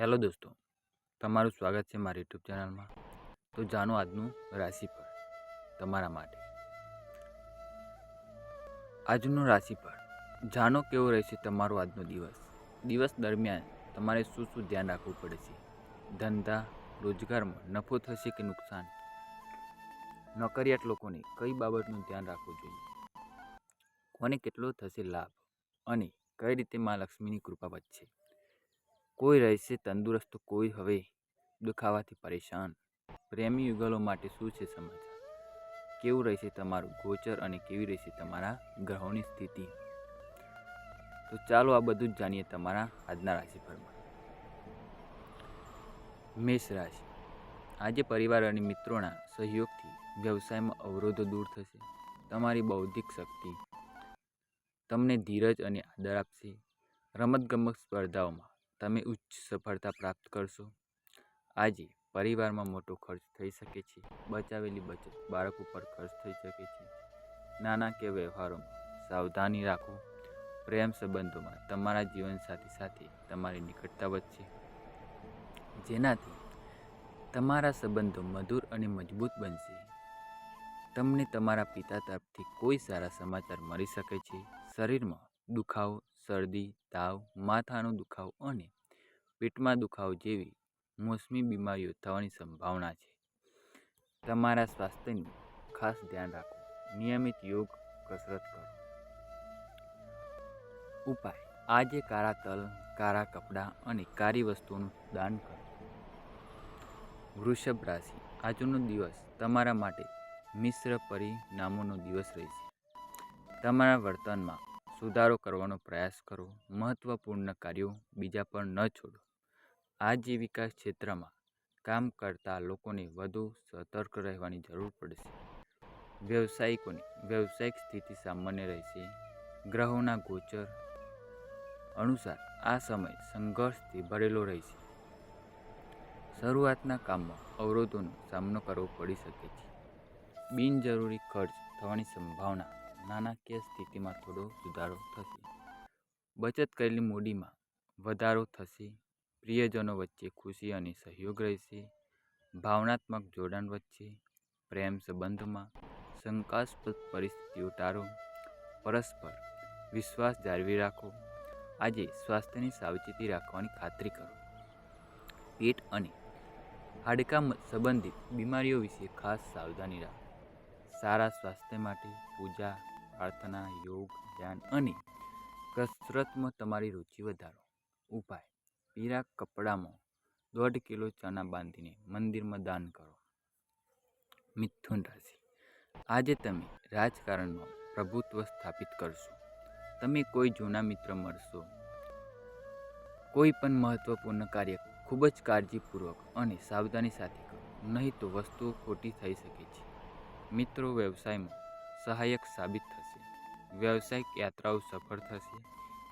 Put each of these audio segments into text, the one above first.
Hello દોસ્તો, તમારું સ્વાગત છે મારી યુટ્યુબ ચેનલમાં. તો જાણો આજનું રાશિફળ તમારા માટે. આજનું રાશિફળ, જાણો કેવો રહેશે તમારો આજનો દિવસ? દિવસ દરમિયાન તમારે શું શું ધ્યાન રાખવું પડે છે? ધંધા, રોજગારમાં નફો થશે કે નુકસાન? નોકરિયાત લોકોને કઈ બાબતનું ધ્યાન રાખવું જોઈએ? કોને કેટલો થશે લાભ? અને કઈ રીતે મા લક્ષ્મીની કૃપા વધશે કોઈ રહેશે તંદુરસ્ત કોઈ હવે દુખાવાથી પરેશાન. પ્રેમી યુગલો માટે શું છે સમાચાર? કેવું રહેશે તમારું ગોચર અને કેવી રહેશે તમારા ગ્રહોની સ્થિતિ? તો ચાલો આ બધું જ જાણીએ તમારા આજના રાશિફળમાં. મેષ રાશિ. આજે પરિવાર અને મિત્રોના સહયોગથી વ્યવસાયમાં અવરોધો દૂર થશે. તમારી બૌદ્ધિક શક્તિ તમને ધીરજ અને આદર આપશે. રમતગમત સ્પર્ધાઓમાં તમે ઉચ્ચ સફળતા પ્રાપ્ત કરશો. આજે પરિવારમાં મોટો ખર્ચ થઈ શકે છે. બચાવેલી બચત બાળકો પર ખર્ચ થઈ શકે છે. નાણાકીય વ્યવહારોમાં સાવધાની રાખો. પ્રેમ સંબંધોમાં તમારા જીવનસાથી સાથે તમારી નિકટતા વધશે. જેનાથી તમારા સંબંધો મધુર અને મજબૂત બનશે. તમને તમારા પિતા તરફથી કોઈ સારા સમાચાર મળી શકે છે. શરીરમાં દુખાવો શરદી, તાવ, માથાનો દુખાવો અને પેટમાં દુખાવો જેવી મોસમી બીમારીઓ થવાની સંભાવના છે. તમારા સ્વાસ્થ્યનું ખાસ ધ્યાન રાખો. નિયમિત યોગ, કસરત કરો. ઉપાય. આજે કાળા તલ, કાળા કપડાં અને કાળી વસ્તુઓનું દાન કરો. વૃષભ રાશિ. આજનો દિવસ તમારા માટે મિશ્ર પરિણામોનો દિવસ રહેશે. તમારા વર્તનમાં સુધારો કરવાનો પ્રયાસ કરો. મહત્ત્વપૂર્ણ કાર્યો બીજા પર ન છોડો. આજીવિકા ક્ષેત્રમાં કામ કરતા લોકોને વધુ સતર્ક રહેવાની જરૂર પડશે. વ્યવસાયિકોની વ્યવસાયિક સ્થિતિ સામાન્ય રહેશે. ગ્રહોના ગોચર અનુસાર આ સમય સંઘર્ષથી ભરેલો રહેશે. શરૂઆતના કામમાં અવરોધોનો સામનો કરવો પડી શકે છે. બિનજરૂરી ખર્ચ થવાની સંભાવના નાણાકીય સ્થિતિમાં થોડો સુધારો થશે. બચત કરેલી મૂડીમાં વધારો થશે. પ્રિયજનો વચ્ચે ખુશી અને સહયોગ રહેશે. ભાવનાત્મક જોડાણ વચ્ચે પ્રેમ સંબંધમાં શંકાસ્પદ પરિસ્થિતિઓ ટાળો પરસ્પર વિશ્વાસ જાળવી રાખો. આજે સ્વાસ્થ્યની સાવચેતી રાખવાની ખાતરી કરો. પેટ અને હાડકાં સંબંધિત બીમારીઓ વિશે ખાસ સાવધાની રાખો. સારા સ્વાસ્થ્ય માટે પૂજા પ્રાર્થના યોગ, ધ્યાન અને કસરતમાં તમારી રુચિ વધારો. ઉપાય. પીળા કપડામાં દોઢ કિલો ચણા બાંધીને મંદિરમાં દાન કરો. મિથુન રાશિ. આજે તમે રાજકારણમાં પ્રભુત્વ સ્થાપિત કરશો. તમે કોઈ જૂના મિત્ર મળશો. કોઈ પણ મહત્વપૂર્ણ કાર્ય ખૂબ જ કાળજીપૂર્વક અને સાવધાની સાથે કરો. નહીં તો વસ્તુઓ ખોટી થઈ શકે છે. મિત્રો વ્યવસાયમાં સહાયક સાબિત થશે. વ્યવસાયિક યાત્રાઓ સફળ થશે.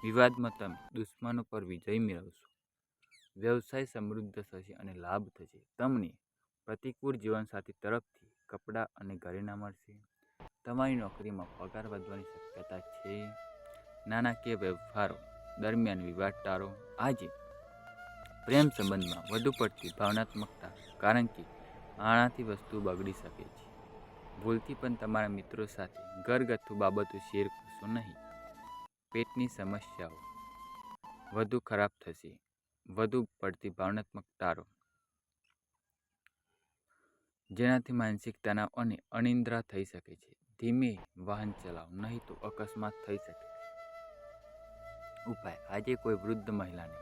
વિવાદમાં તમે દુશ્મનો પર વિજય મેળવશો. વ્યવસાય સમૃદ્ધ થશે અને લાભ થશે. તમને પ્રતિકૂળ જીવનસાથી તરફથી કપડાં અને ઘરેણાં મળશે. તમારી નોકરીમાં પગાર વધવાની શક્યતા છે. નાણાકીય વ્યવહારો દરમિયાન વિવાદ ટાળો. આજે પ્રેમ સંબંધમાં વધુ પડતી ભાવનાત્મકતા કારણ કે આનાથી વસ્તુ બગડી શકે છે. ભૂલથી પણ તમારા મિત્રો સાથે ઘરગથ્થુ બાબતો શેર કરશો નહીં. પેટની સમસ્યાઓ. વધુ ખરાબ થશે. વધુ પડતી ભાવનાત્મક ટાળો જેનાથી માનસિક તણાવ અને અનિંદ્રા થઈ શકે છે. ધીમે વાહન ચલાવો, નહીં તો અકસ્માત થઈ શકે. ઉપાય. આજે કોઈ વૃદ્ધ મહિલાને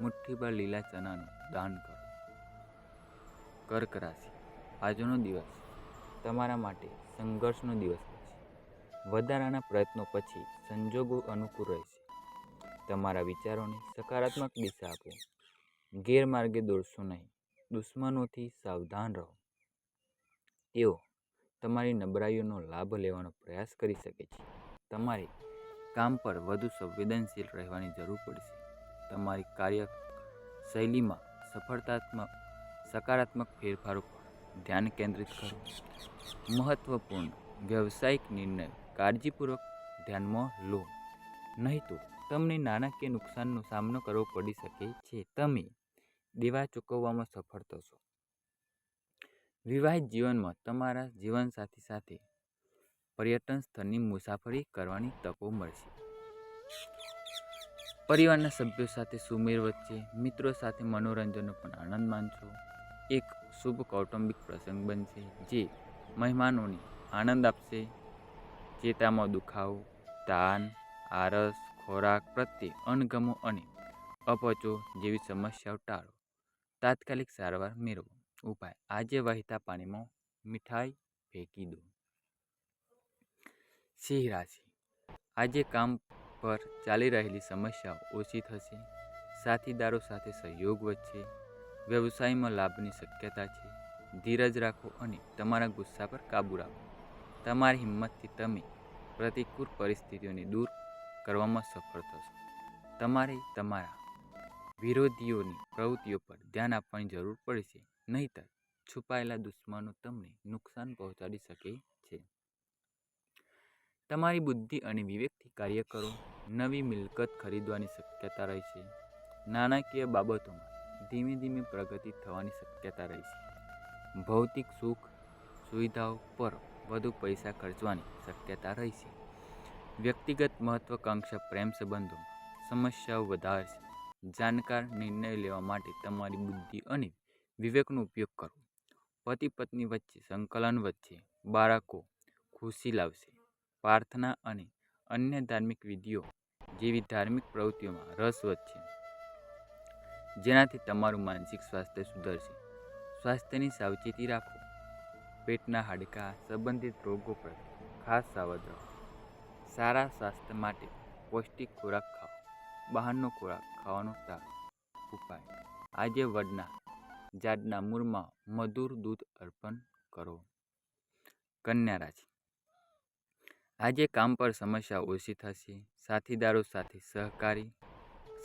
મુઠ્ઠીભર લીલા ચણાનું દાન કરો. કર્ક રાશિ. આજનો દિવસ તમારા માટે સંઘર્ષનો દિવસ રહેશે વધારાના પ્રયત્નો પછી સંજોગો અનુકૂળ રહેશે તમારા વિચારોને સકારાત્મક દિશા આપો. ગેરમાર્ગે દોડશો નહીં. દુશ્મનોથી સાવધાન રહો. તેઓ તમારી નબળાઈઓનો લાભ લેવાનો પ્રયાસ કરી શકે છે. તમારે કામ પર વધુ સંવેદનશીલ રહેવાની જરૂર પડશે. તમારી કાર્ય શૈલીમાં સફળતાત્મક, સકારાત્મક ફેરફારો ધ્યાન કેન્દ્રિત કરો. મહત્ત્વપૂર્ણ વ્યવસાયિક નિર્ણય. કાળજીપૂર્વક ધ્યાનમાં લો. નહીં તો તમને નાણાકીય નુકસાનનો સામનો કરવો પડી શકે છે. તમે દેવા ચૂકવવામાં સફળ થશો. વિવાહિત જીવનમાં તમારા જીવનસાથી સાથે પર્યટન સ્થળની મુસાફરી કરવાની તકો મળશે. પરિવારના સભ્યો સાથે સુમેળ વચ્ચે મિત્રો સાથે મનોરંજનનો પણ આનંદ માનશો એક શુભ કૌટુંબિક પ્રસંગ બનશે, જે મહેમાનોને આનંદ આપશે. ચેતામાં દુખાવો, તાન, આરસ, ખોરાક પ્રત્યે અણગમો અને અપચો જેવી સમસ્યાઓ ટાળો. તાત્કાલિક સારવાર મેળવો. ઉપાય, આજે વહેતા પાણીમાં મીઠાઈ ફેંકી દો. સિંહ રાશિ. આજે કામ પર ચાલી રહેલી સમસ્યાઓ ઓછી થશે. સાથીદારો સાથે સહયોગ વધશે. વ્યવસાયમાં લાભની શક્યતા છે. ધીરજ રાખો અને તમારા ગુસ્સા પર કાબૂ રાખો. તમારી હિંમતથી તમે પ્રતિકૂળ પરિસ્થિતિઓને દૂર કરવામાં સફળ થશો. તમારે તમારા વિરોધીઓની પ્રવૃત્તિઓ પર ધ્યાન આપવાની જરૂર પડશે, નહીંતર છુપાયેલા દુશ્મનો તમને નુકસાન પહોંચાડી શકે છે. તમારી બુદ્ધિ અને વિવેકથી કાર્ય કરો. નવી મિલકત ખરીદવાની શક્યતા રહેશે. નાણાકીય બાબતોમાં ધીમે ધીમે પ્રગતિ થવાની શક્યતા રહેશે ભૌતિક સુખ સુવિધાઓ પર વધુ પૈસા ખર્ચવાની શક્યતા રહેશે વ્યક્તિગત મહત્વાકાંક્ષા પ્રેમ સંબંધો, સમસ્યાઓ વધારશે જાણકાર નિર્ણય લેવા માટે તમારી બુદ્ધિ અને વિવેકનો ઉપયોગ કરો. પતિ પત્ની વચ્ચે સંકલન વચ્ચે બાળકો ખુશી લાવશે. પ્રાર્થના અને અન્ય ધાર્મિક વિધિઓ જેવી ધાર્મિક પ્રવૃત્તિઓમાં રસ વધશે. જેનાથી તમારું માનસિક સ્વાસ્થ્ય સુધરશે. સ્વાસ્થ્યની સાવચેતી રાખો. પેટના હાડકાં સંબંધિત રોગો પર ખાસ સાવધ રહો. સારા સ્વાસ્થ્ય માટે પૌષ્ટિક ખોરાક ખાઓ. બહારનો ખોરાક ખાવાનો ટાળો ઉપાય. આજે વડના ઝાડના મૂળમાં મધુર દૂધ અર્પણ કરો. કન્યા રાશિ. આજે કામ પર સમસ્યા ઓછી થશે. સાથીદારો સાથે સહકારી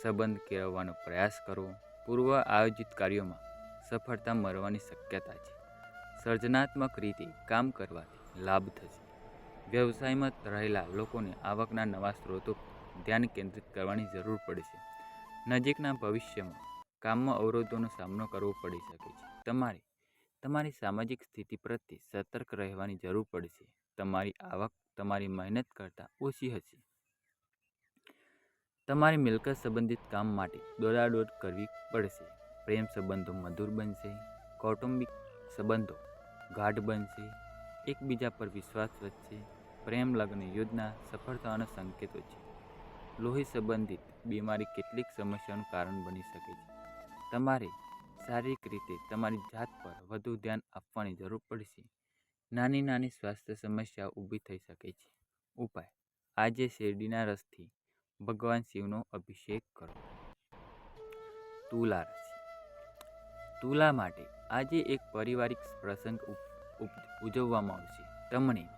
સંબંધ કેળવવાનો પ્રયાસ કરવો પૂર્વ આયોજિત કાર્યોમાં સફળતા મળવાની શક્યતા છે. સર્જનાત્મક રીતે કામ કરવાથી લાભ થશે. વ્યવસાયમાં રહેલા લોકોને આવકના નવા સ્ત્રોતો ધ્યાન કેન્દ્રિત કરવાની જરૂર પડશે નજીકના ભવિષ્યમાં કામમાં અવરોધોનો સામનો કરવો પડી શકે છે. તમારે, તમારી સામાજિક સ્થિતિ પ્રત્યે સતર્ક રહેવાની જરૂર પડશે તમારી આવક, તમારી મહેનત કરતાં ઓછી હશે. તમારી મિલકત સંબંધિત કામ માટે દોડાદોડ કરવી પડશે. પ્રેમ સંબંધો મધુર બનશે. કૌટુંબિક સંબંધો ગાઢ બનશે. એકબીજા પર વિશ્વાસ વધશે. પ્રેમ, લગ્ન, યોજના, સફળતાના સંકેતો છે લોહી સંબંધિત બીમારી કેટલીક સમસ્યાનું કારણ બની શકે છે. તમારે શારીરિક રીતે તમારી જાત પર વધુ ધ્યાન આપવાની જરૂર પડશે. નાની નાની સ્વાસ્થ્ય સમસ્યાઓ ઊભી થઈ શકે છે. ઉપાય. આજે શેરડીના રસથી ભગવાન શિવનો અભિષેક કરો. તુલા રાશિ તુલા માટે આજે એક પારિવારિક પ્રસંગ ઉજવવામાં આવશે. તમને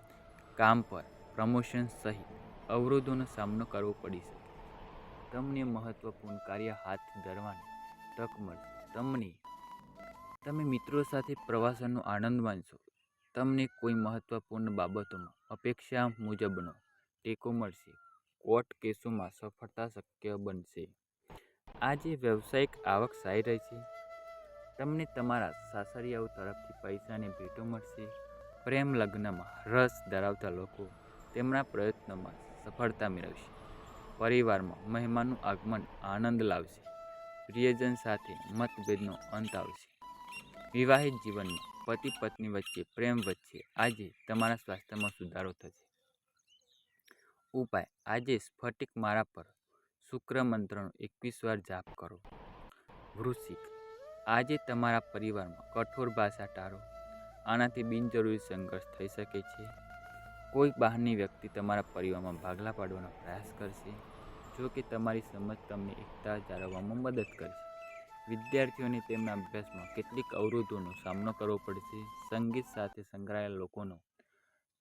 કામ પર પ્રમોશન સહિત અવરોધોનો સામનો કરવો પડી શકે. તમને મહત્વપૂર્ણ કાર્ય હાથ ધરવાની તક મળશે. તમને, તમે મિત્રો સાથે પ્રવાસનનો આનંદ માણશો. તમને કોઈ મહત્વપૂર્ણ બાબતોમાં અપેક્ષા મુજબનો ટેકો મળશે. કોર્ટ કેસોમાં સફળતા શક્ય બનશે. આજે વ્યવસાયિક આવક સારી રહેશે તમને તમારા સાસરિયાઓ તરફથી પૈસાની ભેટો મળશે. પ્રેમ લગ્નમાં રસ ધરાવતા લોકો તેમના પ્રયત્નોમાં સફળતા મેળવશે. પરિવારમાં મહેમાનનું આગમન આનંદ લાવશે. પ્રિયજન સાથે મતભેદનો અંત આવશે. વિવાહિત જીવનમાં પતિ પત્ની વચ્ચે પ્રેમ વચ્ચે આજે તમારા સ્વાસ્થ્યમાં સુધારો થશે. ઉપાય. આજે સ્ફટિક મારા પર શુક્ર મંત્રનો એકવીસ વાર જાપ કરો. વૃશ્ચિક. આજે તમારા પરિવારમાં કઠોર ભાષા ટાળો. આનાથી બિનજરૂરી સંઘર્ષ થઈ શકે છે. કોઈ બહારની વ્યક્તિ તમારા પરિવારમાં ભાગલા પાડવાનો પ્રયાસ કરશે, જો કે તમારી સમજ તમને એકતા જાળવવામાં મદદ કરશે. વિદ્યાર્થીઓને તેમના અભ્યાસમાં કેટલીક અવરોધોનો સામનો કરવો પડશે. સંગીત સાથે સંકળાયેલા લોકોનો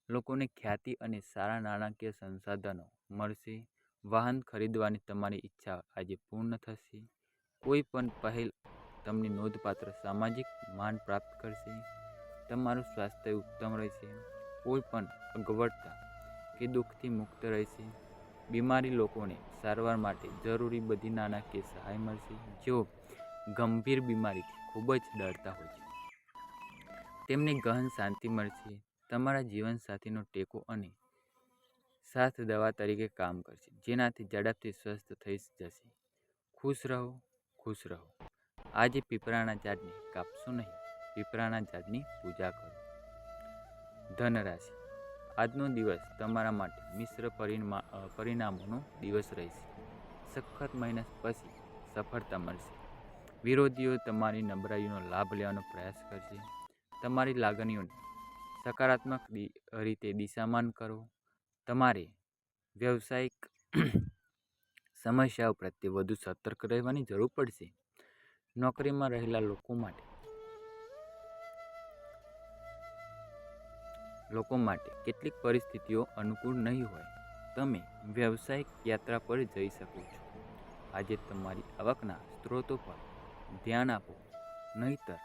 લોકોને ખ્યાતિ અને સારા નાણાકીય સંસાધનો મળશે. વાહન ખરીદવાની તમારી ઈચ્છા આજે પૂર્ણ થશે. કોઈ પણ પહેલ તમને નોંધપાત્ર સામાજિક માન પ્રાપ્ત કરશે. તમારું સ્વાસ્થ્ય ઉત્તમ રહેશે. કોઈ પણ અગવડતા કે દુઃખથી મુક્ત રહેશે. બીમારી લોકોને સારવાર માટે જરૂરી બધી નાણાકીય સહાય મળશે. જો ગંભીર બીમારીથી ખૂબ જ ડરતા હોય છે. તેમને ગહન શાંતિ મળશે. તમારા જીવનસાથીનો ટેકો અને સાથ દવા તરીકે કામ કરશે. જેનાથી ઝડપથી સ્વસ્થ થઈ જશે. ખુશ રહો ખુશ રહો. આજે પીપળાના ઝાડને કાપશો નહીં. પીપળાના ઝાડની પૂજા કરો. ધનરાશિ. આજનો દિવસ તમારા માટે મિશ્ર પરિણમા પરિણામોનો દિવસ રહેશે. સખત મહેનત પછી સફળતા મળશે. વિરોધીઓ તમારી નબળાઈઓનો લાભ લેવાનો પ્રયાસ કરશે. તમારી લાગણીઓને સકારાત્મક રીતે દિશામાન કરો. તમારે વ્યવસાયિક સમસ્યાઓ પ્રત્યે વધુ સતર્ક રહેવાની જરૂર પડશે. નોકરીમાં રહેલા લોકો માટે. લોકો માટે કેટલીક પરિસ્થિતિઓ અનુકૂળ નહીં હોય. તમે વ્યવસાયિક યાત્રા પર જઈ શકો છો. આજે તમારી આવકના સ્ત્રોતો પર ધ્યાન આપો. નહીતર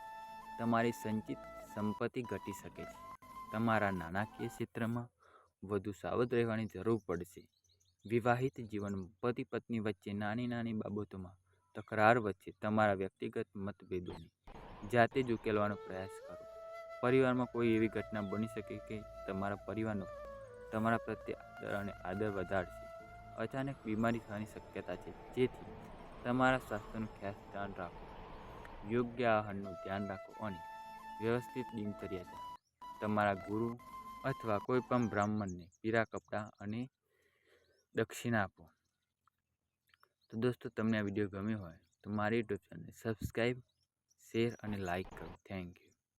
તમારી સંચિત સંપત્તિ ઘટી શકે છે. તમારા નાણાકીય ક્ષેત્રમાં વધુ સાવધ રહેવાની જરૂર પડશે. વિવાહિત જીવન પતિ પત્ની વચ્ચે નાની નાની બાબતોમાં તકરાર વચ્ચે તમારા વ્યક્તિગત મતભેદોને જાતે જ ઉકેલવાનો પ્રયાસ કરો. પરિવારમાં કોઈ એવી ઘટના બની શકે કે તમારા પરિવારનો તમારા પ્રત્યે આદર અને આદર વધારશે? અચાનક બીમારી થવાની શક્યતા છે. જેથી તમારા સ્વાસ્થ્યનું ખાસ ધ્યાન રાખો. યોગ્ય આહારનું ધ્યાન રાખો અને વ્યવસ્થિત દિનચર્યા. તમારા ગુરુ અથવા કોઈ પણ બ્રાહ્મણને પીરા કપડાં અને દક્ષિણા આપો. તો દોસ્તો, તમને આ વીડિયો ગમ્યો હોય તો મારી યુટ્યુબ ચેનલને સબસ્ક્રાઈબ શેર અને લાઈક કરો. Thank you